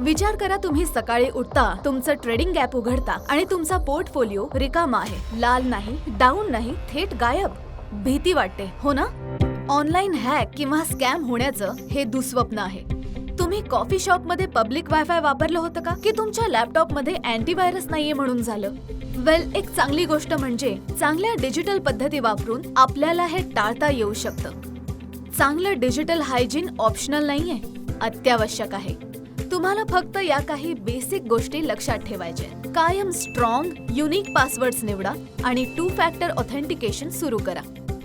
विचार करा तुम्ही सकाळी उठता तुमचं ट्रेडिंग गॅप उघडता आणि तुमचा पोर्टफोलिओ रिकामा आहे. लाल नाही डाऊन नाही थेट गायब. भीती वाटते हो ना? ऑनलाईन हॅक किंवा स्कॅम होण्याचं हे दुःस्वप्न आहे. तुम्ही कॉफी शॉपमध्ये पब्लिक वायफाय वापरलं होतं का? की तुमच्या लॅपटॉपमध्ये अँटीव्हायरस नाहीये म्हणून झालं? वेल एक चांगली गोष्ट म्हणजे चांगल्या डिजिटल पद्धती वापरून आपल्याला हे टाळता येऊ शकतं. चांगलं डिजिटल हायजीन ऑप्शनल नाहीये. अत्यावश्यक आहे. तुम्हाला फक्त या काही बेसिक गोष्टी लक्षात ठेवायच्या कायम स्ट्रॉंग युनिक पासवर्ड्स निवडा आणि टू फॅक्टर ऑथेंटिकेशन सुरू करा.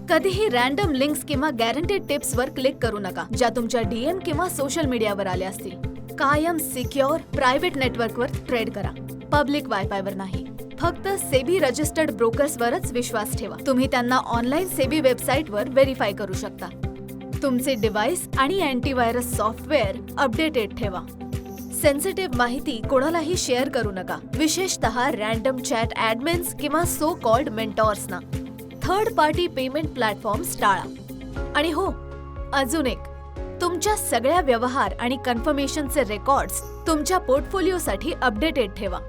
कधीही रॅन्डम लिंक्स किंवा गॅरंटेड टिप्स वर क्लिक करू नका ज्या तुमच्या डीएम किंवा सोशल मीडियावर आल्या असतील. कायम सिक्युअर प्रायव्हेट नेटवर्कवर ट्रेड करा. पब्लिक वायफायवर नाही. फक्त सेबी रजिस्टर्ड ब्रोकर्सवरच विश्वास ठेवा. तुम्ही त्यांना ऑनलाईन सेबी वेबसाईटवर व्हेरीफाय करू शकता. तुमचे डिव्हाइस आणि अँटीव्हायरस सॉफ्टवेअर अपडेटेड ठेवा. सेन्सिटिव्ह माहिती कोणालाही शेअर करू नका. विशेषतः रॅन्डम चॅट ऍडमिन्स किंवा सो कॉल्ड मेंटॉर्सना थर्ड पार्टी पेमेंट प्लॅटफॉर्म्स टाळा. आणि हो अजून एक. तुमच्या सगळ्या व्यवहार आणि कन्फर्मेशनचे रेकॉर्ड्स तुमच्या पोर्टफोलिओसाठी अपडेटेड ठेवा.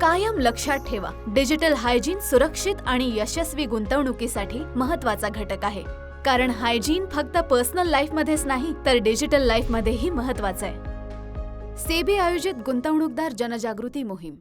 कायम लक्षात ठेवा डिजिटल हायजीन सुरक्षित आणि यशस्वी गुंतवणुकीसाठी महत्त्वाचा घटक आहे. कारण हायजीन फक्त पर्सनल लाईफमध्येच नाही तर डिजिटल लाईफमध्येही महत्वाचं आहे. सेबी आयोजित गुंतवणूकदार जनजागृती मोहीम.